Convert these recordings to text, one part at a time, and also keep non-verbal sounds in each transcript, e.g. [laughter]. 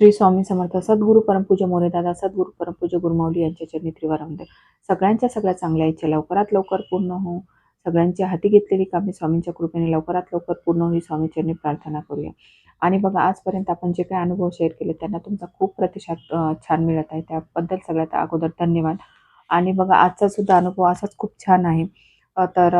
श्री स्वामी समर्थ सद्गुरु परमपूज्य मोरेदादा सद्गुरु परमपूज्य गुरुमाऊली यांच्या चरणी त्रिवारामध्ये. सगळ्यांच्या सगळ्या चांगल्या इच्छा लवकरात लवकर पूर्ण हो सगळ्यांची हाती घेतलेली कामे स्वामींच्या कृपेने लवकरात लवकर पूर्ण होई स्वामी चरणी प्रार्थना करूया. आणि बघा आजपर्यंत आपण जे काही अनुभव शेअर केले त्यांना तुमचा खूप प्रतिसाद छान मिळत आहे. त्याबद्दल सगळ्यात अगोदर धन्यवाद. आणि बघा आजचा सुद्धा अनुभव असाच खूप छान आहे. तर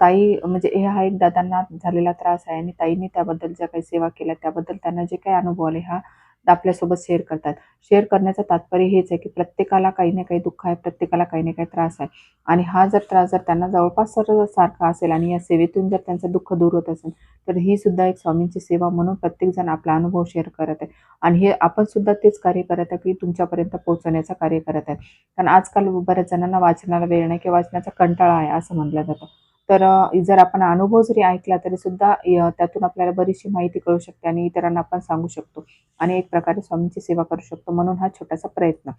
ताई म्हणजे हे हा एक दादांना झालेला त्रास आहे आणि ताईंनी त्याबद्दल ज्या काही सेवा केल्या त्याबद्दल त्यांना जे काही अनुभव आले हा आपल्यासोबत शेअर करतात. शेअर करण्याचं तात्पर्य हेच आहे की प्रत्येकाला काही ना काही दुःख आहे प्रत्येकाला काही ना काही त्रास आहे. आणि हा जर त्रास जर त्यांना जवळपास जर सारखा असेल आणि या सेवेतून जर त्यांचं दुःख दूर होत असेल तर ही सुद्धा एक स्वामींची सेवा म्हणून प्रत्येकजण आपला अनुभव शेअर करत आहे. आणि हे आपण सुद्धा तेच कार्य करत आहे की तुमच्यापर्यंत पोहोचवण्याचं कार्य करत आहे. कारण आजकाल बऱ्याच जणांना वाचनाला वेळ नाही किंवा वाचण्याचा कंटाळा आहे असं म्हटलं जातं. तर जर आपण अनुभव जरी ऐकला तरी सुद्धा त्यातून आपल्याला बरीचशी माहिती कळू शकते आणि इतरांना आपण सांगू शकतो आणि एक प्रकारे स्वामींची सेवा करू शकतो म्हणून हा छोटासा प्रयत्न.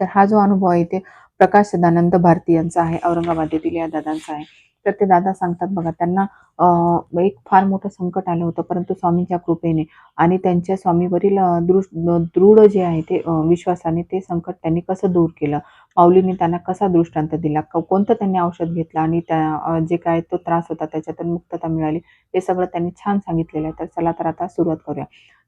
तर हा जो अनुभव आहे ते प्रकाश सदानंद भारती यांचा आहे औरंगाबाद येथील या दादांचा आहे. तर ते दादा सांगतात बघा त्यांना एक फार मोठं संकट आलं होतं परंतु स्वामींच्या कृपेने आणि त्यांच्या स्वामीवरील दृढ जे आहे ते विश्वासाने ते संकट त्यांनी कसं दूर केलं? माऊलीने त्यांना कसा दृष्टांत दिला? क- कोणतं त्यांनी औषध घेतलं आणि त्या जे काय तो त्रास होता त्याच्यातून मुक्तता मिळाली हे सगळं त्यांनी छान सांगितलेलं आहे. तर चला तर आता सुरुवात करूया.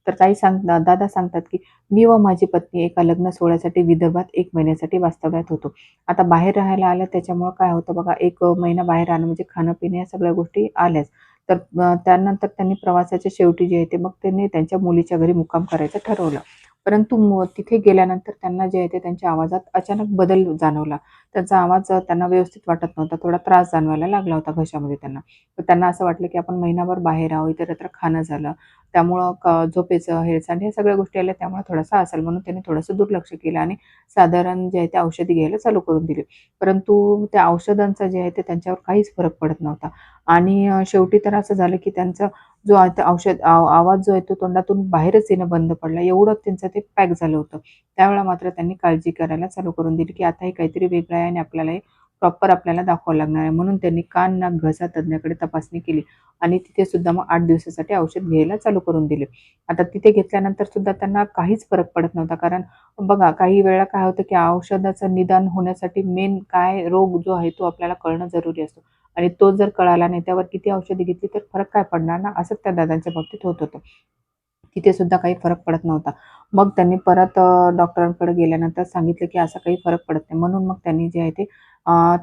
तर ताई सांग दादा सांगतात की मी व माझी पत्नी एका लग्न सोहळ्यासाठी विदर्भात एक महिन्यासाठी वास्तव्यात होतो. आता बाहेर राहायला आलं त्याच्यामुळं काय होतं बघा एक महिना बाहेर राहणं म्हणजे खाणं पिणं या सगळ्या गोष्टी आल्याच. तर त्यानंतर त्यांनी प्रवासाच्या शेवटी जे आहे ते मग त्यांनी त्यांच्या मुलीच्या घरी मुक्काम करायचं ठरवलं. परंतु मु- तिथे गेल्यानंतर त्यांना जे आहे ते त्यांच्या आवाजात अचानक बदल जाणवला. त्यांचा आवाज त्यांना व्यवस्थित वाटत नव्हता. थोडा त्रास जाणवायला लागला होता घशामध्ये त्यांना. तर त्यांना असं वाटलं की आपण महिनाभर बाहेर आहोत इतरत्र खाणं झालं. त्यामुळं क झोपेचं हेळसांड हे सगळ्या गोष्टी आल्या. त्यामुळे थोडासा असेल म्हणून त्यांनी थोडंसं दुर्लक्ष केलं आणि साधारण जे आहे ते औषधी घ्यायला चालू करून दिली. परंतु त्या औषधांचा जे आहे ते त्यांच्यावर काहीच फरक पडत नव्हता. आणि शेवटी तर असं झालं की त्यांचा जो आता औषध आवाज जो आहे तो तोंडातून बाहेरच येणं बंद पडला. एवढं त्यांचं ते पॅक झालं होतं. त्यावेळेला मात्र त्यांनी काळजी करायला चालू करून दिली की आता हे काहीतरी वेगळं आहे आणि आपल्याला हे प्रॉपर आपल्याला दाखवावं लागणार आहे. म्हणून त्यांनी कान नाक घसा तज्ज्ञाकडे तपासणी केली आणि तिथे सुद्धा मग आठ दिवसासाठी औषध घ्यायला चालू करून दिले. आता तिथे घेतल्यानंतर सुद्धा त्यांना काहीच फरक पडत नव्हता. कारण बघा काही वेळा काय होतं की औषधाचं निदान होण्यासाठी मेन काय रोग जो आहे तो आपल्याला कळणं जरुरी असतो. आणि तो जर कळाला नाही त्यावर किती औषधी घेतली तर फरक काय पडणार ना? असंच त्या दादांच्या बाबतीत होत होतं. तिथे सुद्धा काही फरक पडत नव्हता. मग त्यांनी परत डॉक्टरांकडे गेल्यानंतर सांगितलं की असा काही फरक पडत नाही. म्हणून मग त्यांनी जे आहे ते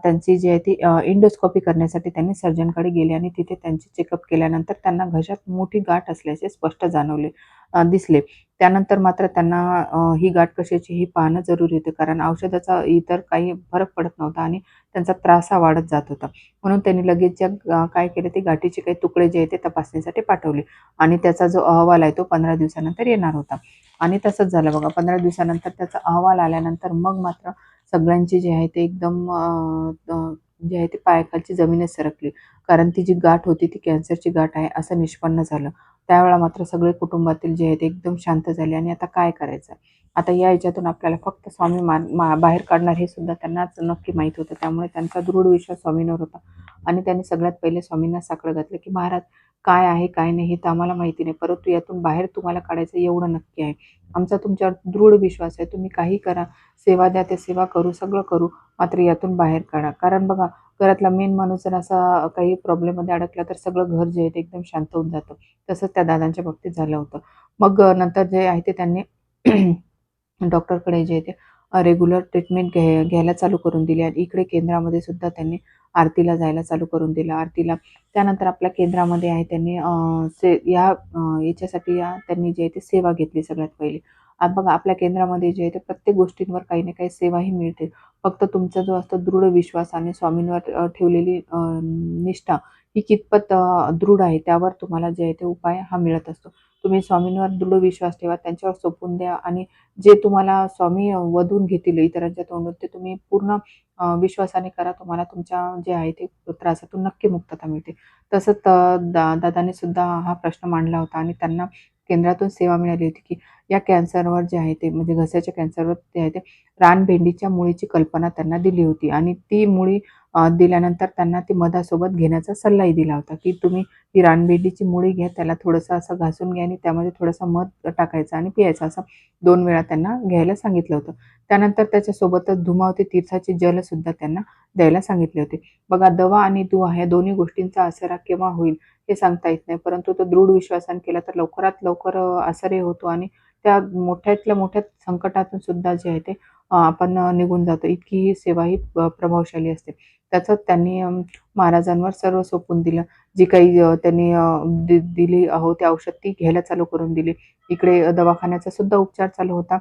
त्यांची जी आहे ती इंडोस्कोपी करण्यासाठी त्यांनी सर्जनकडे गेले आणि तिथे त्यांचे चेकअप केल्यानंतर त्यांना घशात मोठी गाठ असल्याचे स्पष्ट जाणवले दिसले. त्यानंतर मात्र त्यांना ही गाठ कशाची ही पाहणं जरुरी होते. कारण औषधाचा इतर काही फरक पडत नव्हता आणि त्यांचा त्रास हा वाढत जात होता. म्हणून त्यांनी लगेच ज्या काय केले ते गाठीचे काही तुकडे जे आहे ते तपासणीसाठी पाठवले. आणि त्याचा जो अहवाल आहे तो पंधरा दिवसानंतर येणार होता. आणि तसंच झालं बघा पंधरा दिवसानंतर त्याचा अहवाल आल्यानंतर मग मात्र सगळ्यांची जे आहे ते एकदम जे आहे ते पायाखालची जमीनच सरकली. कारण ती जी गाठ होती ती कॅन्सरची गाठ आहे असं निष्पन्न झालं. त्यावेळेला मात्र सगळे कुटुंबातील जे आहे ते एकदम शांत झाले आणि आता काय करायचं? आता या याच्यातून आपल्याला फक्त स्वामी मा मा बाहेर काढणार हे सुद्धा त्यांनाच नक्की माहीत होतं. त्यामुळे त्यांचा दृढ विश्वास स्वामींवर होता. आणि त्यांनी सगळ्यात पहिले स्वामींना साकडं घातलं की महाराज काय आहे काय नाही हे तर आम्हाला माहिती नाही. परंतु यातून बाहेर तुम्हाला काढायचं एवढं नक्की आहे. आमचा तुमच्यावर दृढ विश्वास आहे. तुम्ही काही करा सेवा द्या ते सेवा करू सगळं करू मात्र यातून बाहेर काढा. कारण बघा घरातला मेन माणूस जर असा काही प्रॉब्लेममध्ये अडकला तर सगळं घर जे आहे ते एकदम शांत होऊन जातं. तसंच त्या दादांच्या बाबतीत झालं होतं. मग नंतर जे आहे ते त्यांनी [clears throat] डॉक्टरकडे जे आहे ते रेग्युलर ट्रीटमेंट घ्या घ्यायला चालू करून दिली. आणि इकडे केंद्रामध्ये सुद्धा त्यांनी आरतीला जायला चालू करून दिलं. आरतीला त्यानंतर आपल्या केंद्रामध्ये आहे त्यांनी से या याच्यासाठी या त्यांनी जे आहे ते सेवा घेतली सगळ्यात पहिली. बघा आपल्या केंद्रामध्ये जे आहे ते प्रत्येक गोष्टींवर काही ना काही सेवाही मिळते. फक्त तुमचा जो असतो दृढ विश्वास आणि स्वामींवर ठेवलेली निष्ठा ही कितपत दृढ आहे त्यावर तुम्हाला जे आहे ते उपाय हा मिळत असतो. तुम्ही स्वामींवर दृढ विश्वास ठेवा त्यांच्यावर सोपून द्या आणि जे तुम्हाला स्वामी वधून घेतील इतरांच्या तोंडून ते तुम्ही पूर्ण विश्वासाने करा. तुम्हाला तुमच्या जे आहे ते त्रासातून नक्की मुक्तता मिळते. तसंच दा दादाने सुद्धा हा प्रश्न मांडला होता आणि त्यांना केंद्रातून सेवा मिळाली होती की या कॅन्सरवर जे आहे ते म्हणजे घस्याच्या कॅन्सरवर ते आहे ते रानभेंडीच्या मुळीची कल्पना त्यांना दिली होती आणि ती मुळी दिल्यानंतर त्यांना ती मधासोबत घेण्याचा सल्लाही दिला होता की तुम्ही ही रानबेडीची मुळी घ्या त्याला थोडंसं असं घासून घ्या आणि त्यामध्ये थोडंसं मध टाकायचं आणि पियायचा असं दोन वेळा त्यांना घ्यायला सांगितलं होतं. त्यानंतर त्याच्यासोबतच धुमावती तीर्थाचे जलसुद्धा त्यांना द्यायला सांगितले होते. बघा दवा आणि दुवा ह्या दोन्ही गोष्टींचा असरा केव्हा होईल हे सांगता येत नाही परंतु तो दृढ विश्वासान केला तर लवकरात लवकर अ, असरही होतो आणि त्या मोठ्यातल्या मोठ्या संकटातून सुद्धा जे आहे ते आपण निघून जातो. इतकी ही सेवा ही प- प्रभावशाली असते. त्याचं त्यांनी महाराजांवर सर्व सोपून दिलं. जी काही त्यांनी दि दिली अहो ते औषध ती घ्यायला चालू करून दिली. इकडे दवाखान्याचा सुद्धा उपचार चालू होता.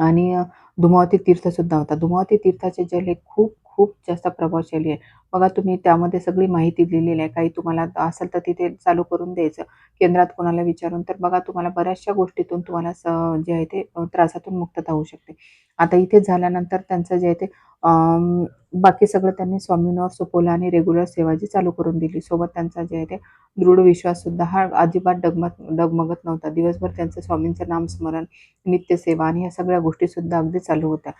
आणि धुमावती धुमावती तीर्थसुद्धा होता. धुमावती तीर्थाचे जल हे खूप खूप जास्त प्रभावशाली आहे. बघा तुम्ही त्यामध्ये सगळी माहिती दिलेली आहे. काही तुम्हाला असेल तर तिथे चालू करून द्यायचं. केंद्रात कोणाला विचारून तर बघा तुम्हाला बऱ्याचशा गोष्टीतून तुम्हाला स जे आहे ते त्रासातून मुक्तता होऊ शकते. आता इथे झाल्यानंतर त्यांचं जे आहे ते बाकी सगळं त्यांनी स्वामींवर सोपवलं आणि रेग्युलर सेवा जी चालू करून दिली. सोबत त्यांचा जे आहे ते दृढ विश्वास सुद्धा हा अजिबात डगमत डगमगत नव्हता. दिवसभर त्यांचं स्वामींचं नामस्मरण नित्यसेवा आणि ह्या सगळ्या गोष्टी सुद्धा अगदी चालू होत्या.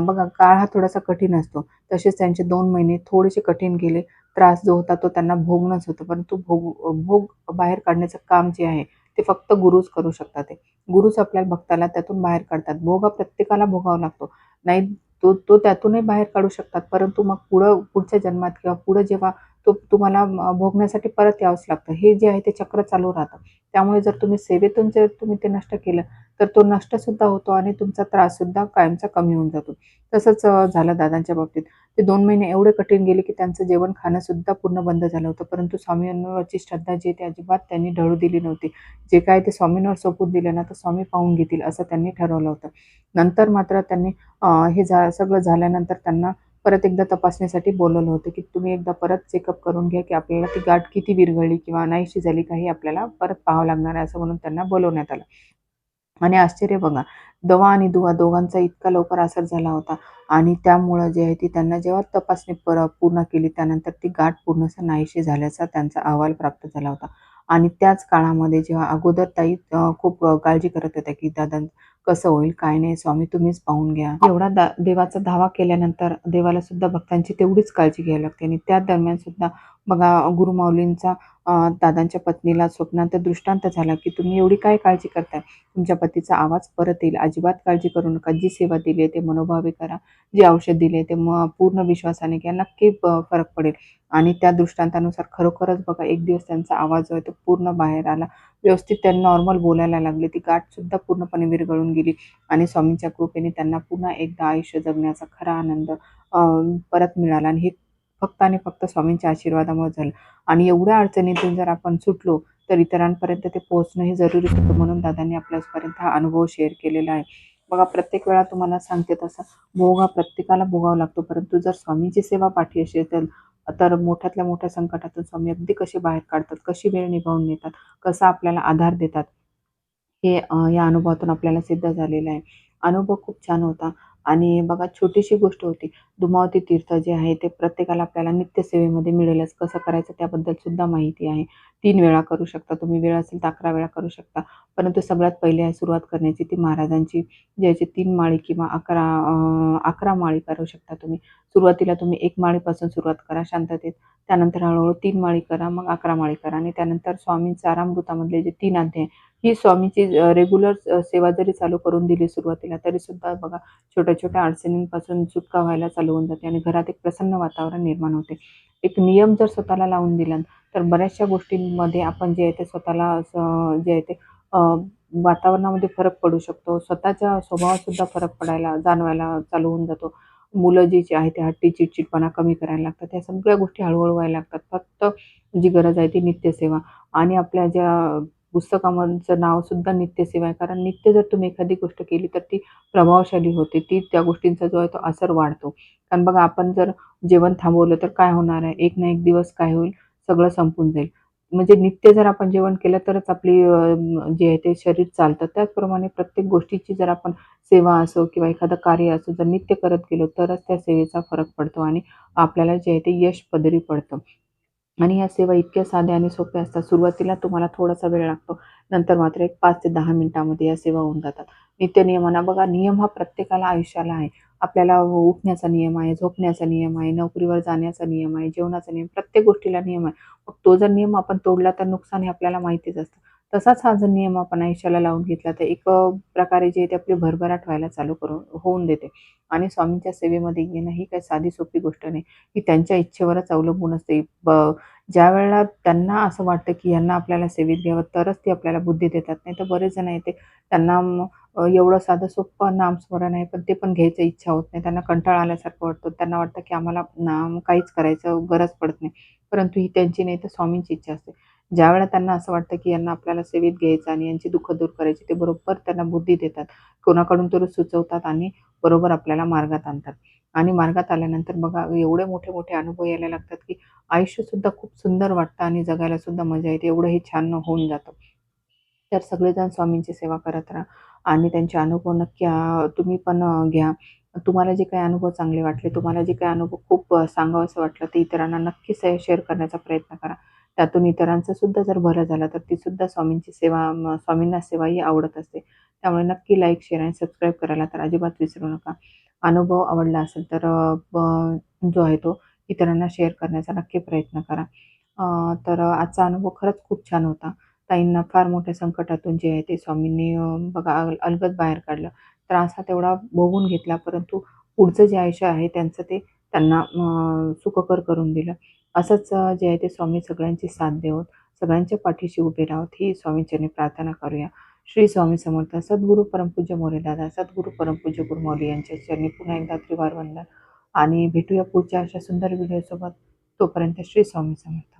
बघा काळ हा थोडासा कठीण असतो. तसेच त्यांचे दोन महिने थोडेसे कठीण गेले त्रास जो होता तो त्यांना भोगणंच होतं. परंतु भोग भोग बाहेर काढण्याचं काम जे आहे ते फक्त गुरुच करू शकतात ते. गुरुच आपल्या भक्ताला त्यातून बाहेर काढतात. भोग हा प्रत्येकाला भोगावा लागतो. नाही तो तो त्यातूनही बाहेर काढू शकतात. परंतु मग पुढं पुढच्या जन्मात किंवा पुढं जेव्हा तो तुम्हाला भोगण्यासाठी परत यावंच लागतं. हे जे आहे ते चक्र चालू राहतं. त्यामुळे जर तुम्ही सेवेतून जर तुम्ही ते नष्ट केलं तर तो नष्टसुद्धा होतो आणि तुमचा त्राससुद्धा कायमचा कमी होऊन जातो. तसंच झालं दादांच्या बाबतीत. ते दोन महिने एवढे कठीण गेले की त्यांचं जेवण खाणंसुद्धा पूर्ण बंद झालं होतं. परंतु स्वामींवरची श्रद्धा जी ते अजिबात त्यांनी ढळू दिली नव्हती. जे काय ते स्वामींवर सोपून दिले ना तर स्वामी पाहून घेतील असं त्यांनी ठरवलं होतं. नंतर मात्र त्यांनी हे झा सगळं झाल्यानंतर त्यांना परत एकदा तपासणीसाठी बोलवलं होतं की तुम्ही एकदा परत चेकअप करून घ्या की आपल्याला ती गाठ किती विरघळली किंवा नाहीशी झाली काही आपल्याला परत पाहावं लागणार आहे असं म्हणून त्यांना बोलवण्यात आलं. आणि आश्चर्य बघा दवा आणि दुवा दोघांचा इतका लवकर असर झाला होता आणि त्यामुळं जे आहे ती त्यांना जेव्हा तपासणी पर पूर्ण केली त्यानंतर ती गाठ पूर्णसा नाहीशी झाल्याचा त्यांचा अहवाल प्राप्त झाला होता. आणि त्याच काळामध्ये जेव्हा अगोदर ताई खूप काळजी करत होत्या की दादा कसं होईल? काय नाही स्वामी तुम्हीच पाहून घ्या. एवढा दा देवाचा धावा केल्यानंतर देवाला सुद्धा भक्तांची तेवढीच काळजी घ्यावी लागते. आणि त्या दरम्यान सुद्धा बघा गुरुमाऊलींचा दादांच्या पत्नीला स्वप्नांत दृष्टांत झाला की तुम्ही एवढी काय काळजी करताय? तुमच्या पतीचा आवाज परत येईल. अजिबात काळजी करू नका. जी सेवा दिली आहे ते मनोभावे करा. जे औषध दिले ते म पूर्ण विश्वासाने घ्या. नक्की फरक पडेल. आणि त्या दृष्टांतानुसार खरोखरच बघा एक दिवस त्यांचा आवाज जो आहे तो पूर्ण बाहेर आला. व्यवस्थित त्यांना नॉर्मल बोलायला लागले. ती गाठ सुद्धा पूर्णपणे विरघळून गेली. आणि स्वामींच्या कृपेने त्यांना पुन्हा एकदा आयुष्य जगण्याचा खरा आनंद परत मिळाला. आणि हे फक्त आणि फक्त स्वामींच्या आशीर्वादामुळे झालं. आणि एवढ्या अडचणीतून जर आपण सुटलो तर इतरांपर्यंत ते पोहोचणंही जरुरी होतं म्हणून दादांनी आपल्यापर्यंत हा अनुभव शेअर केलेला आहे. बघा प्रत्येक वेळा तुम्हाला सांगते तसं भोग हा प्रत्येकाला भोगावा लागतो. परंतु जर स्वामींची सेवा पाठी असेल तर तर मोठ्यातल्या मोठ्या संकटातून स्वामी अगदी कसे बाहेर काढतात कशी वेळ निभावून नेतात कसा आपल्याला आधार देतात हे या अनुभवातून आपल्याला सिद्ध झालेलं आहे. अनुभव खूप छान होता. आणि बघा छोटीशी गोष्ट होती. दुमावती तीर्थ जे आहे ते प्रत्येकाला आपल्याला नित्यसेवेमध्ये मिळेलच. कसं करायचं त्याबद्दल सुद्धा माहिती आहे. तीन वेळा करू शकता तुम्ही. वेळ असेल तर अकरा वेळा करू शकता. परंतु सगळ्यात पहिले आहे सुरुवात करण्याची ती महाराजांची. ज्याची तीन माळी किंवा अकरा अकरा माळी करू शकता तुम्ही. सुरुवातीला तुम्ही एक माळीपासून सुरुवात करा शांततेत. त्यानंतर हळूहळू तीन माळी करा मग अकरा माळी करा. आणि त्यानंतर स्वामींचा आरामृतामधले जे तीन अध्याय ही स्वामीची रेग्युलर सेवा जरी चालू करून दिली सुरुवातीला तरी सुद्धा बघा छोट्या छोट्या अडचणींपासून सुटका व्हायला चालू चालू होऊन जाते आणि घरात एक प्रसन्न वातावरण निर्माण होते. एक नियम जर स्वतःला लावून दिला तर बऱ्याचशा गोष्टींमध्ये आपण जे आहे ते स्वतःला असं जे आहे ते वातावरणामध्ये फरक पडू शकतो. स्वतःच्या स्वभावातसुद्धा फरक पडायला जाणवायला चालू होऊन जातो. मुलं जी जी आहे ते हट्टी चिडचिडपणा कमी करायला लागतात. त्या सगळ्या गोष्टी हळूहळू व्हायला लागतात. फक्त जी गरज आहे ती नित्यसेवा आणि आपल्या ज्या पुस्तकामधचं नाव सुद्धा नित्यसेवा आहे. कारण नित्य जर तुम्ही एखादी गोष्ट केली तर ती प्रभावशाली होते. ती त्या गोष्टींचा जो आहे तो असर वाढतो. कारण बघा आपण जर जेवण थांबवलं तर काय होणार आहे? एक ना एक दिवस काय होईल? सगळं संपून जाईल. म्हणजे नित्य जर आपण जेवण केलं तरच आपली जे आहे ते शरीर चालतं. त्याचप्रमाणे प्रत्येक गोष्टीची जर आपण सेवा असो किंवा एखादं कार्य असो जर नित्य करत गेलो तरच त्या सेवेचा फरक पडतो आणि आपल्याला जे आहे ते यश पदरी पडतं. आणि या सेवा इतक्या साध्या आणि सोप्या असतात. सुरुवातीला तुम्हाला थोडासा वेळ लागतो. नंतर मात्र एक पाच ते दहा मिनिटामध्ये या सेवा होऊन जातात. नित्य नियमांना बघा नियम हा प्रत्येकाला आयुष्याला आहे. आपल्याला उठण्याचा नियम आहे झोपण्याचा नियम आहे नोकरीवर जाण्याचा नियम आहे जेवणाचा नियम प्रत्येक गोष्टीला नियम आहे. मग तो जर नियम आपण तोडला तर नुकसान हे आपल्याला माहितीच असतं. तसाच हा जर नियम आपण आयुष्याला लावून घेतला तर एक प्रकारे जे आहे ते आपली भरभराट व्हायला चालू करून होऊन देते. आणि स्वामींच्या सेवेमध्ये येणं ही काही साधी सोपी गोष्ट नाही. ही त्यांच्या इच्छेवरच अवलंबून असते. ब ज्या वेळेला त्यांना असं वाटतं की यांना आपल्याला सेवेत घ्यावं तरच ते आपल्याला बुद्धी देतात. नाही तर बरेच जण येते त्यांना एवढं साधं सोपं नामस्मरण आहे पण ते पण घ्यायचं इच्छा होत नाही. त्यांना कंटाळा आल्यासारखं वाटतं. त्यांना वाटतं की आम्हाला नाम काहीच करायचं गरज पडत नाही. परंतु ही त्यांची नाही तर स्वामींची इच्छा असते. ज्यावेळेला त्यांना असं वाटतं की यांना आपल्याला सेवेत घ्यायचं आणि यांची दुःख दूर करायची ते बरोबर त्यांना बुद्धी देतात. कोणाकडून तरी सुचवतात आणि बरोबर आपल्याला मार्गात आणतात. आणि मार्गात आल्यानंतर बघा एवढे मोठे मोठे अनुभव यायला लागतात की आयुष्यसुद्धा खूप सुंदर वाटतं आणि जगायला सुद्धा मजा येते. एवढंही छान होऊन जातं. तर सगळेजण स्वामींची सेवा करत राहा आणि त्यांचे अनुभव नक्की तुम्ही पण घ्या. तुम्हाला जे काही अनुभव चांगले वाटले तुम्हाला जे काही अनुभव खूप सांगावं सांगावंसं वाटलं ते इतरांना नक्की शेअर करण्याचा प्रयत्न करा. त्यातून इतरांचा सुद्धा जर भलं झालं तर ती सुद्धा स्वामींची सेवा स्वामींना सेवा ही आवडत असते. त्यामुळे नक्की लाईक शेअर आणि सबस्क्राईब करायला तर अजिबात विसरू नका. अनुभव आवडला असेल तर जो आहे तो इतरांना शेअर करण्याचा नक्की प्रयत्न करा. तर आजचा अनुभव खरंच खूप छान होता. ताईंना फार मोठ्या संकटातून जे आहे ते स्वामींनी बघा अलगद बाहेर काढलं. त्रास हा तेवढा भोगून घेतला परंतु पुढचं जे आयुष्य आहे त्यांचं ते त्यांना सुखकर करून दिलं. असंच जे आहे ते स्वामी सगळ्यांची साथ देवत सगळ्यांच्या पाठीशी उभे राहत ही स्वामींच्याने प्रार्थना करूया. श्री स्वामी समर्थ सद्गुरू परमपूज्य मोरेदादा सद्गुरू परमपूज्य गुरुमौली यांच्या चरणी पुन्हा एकदा त्रिवार वंदन. आणि भेटूया पुढच्या अशा सुंदर व्हिडिओसोबत तोपर्यंत श्री स्वामी समर्थ.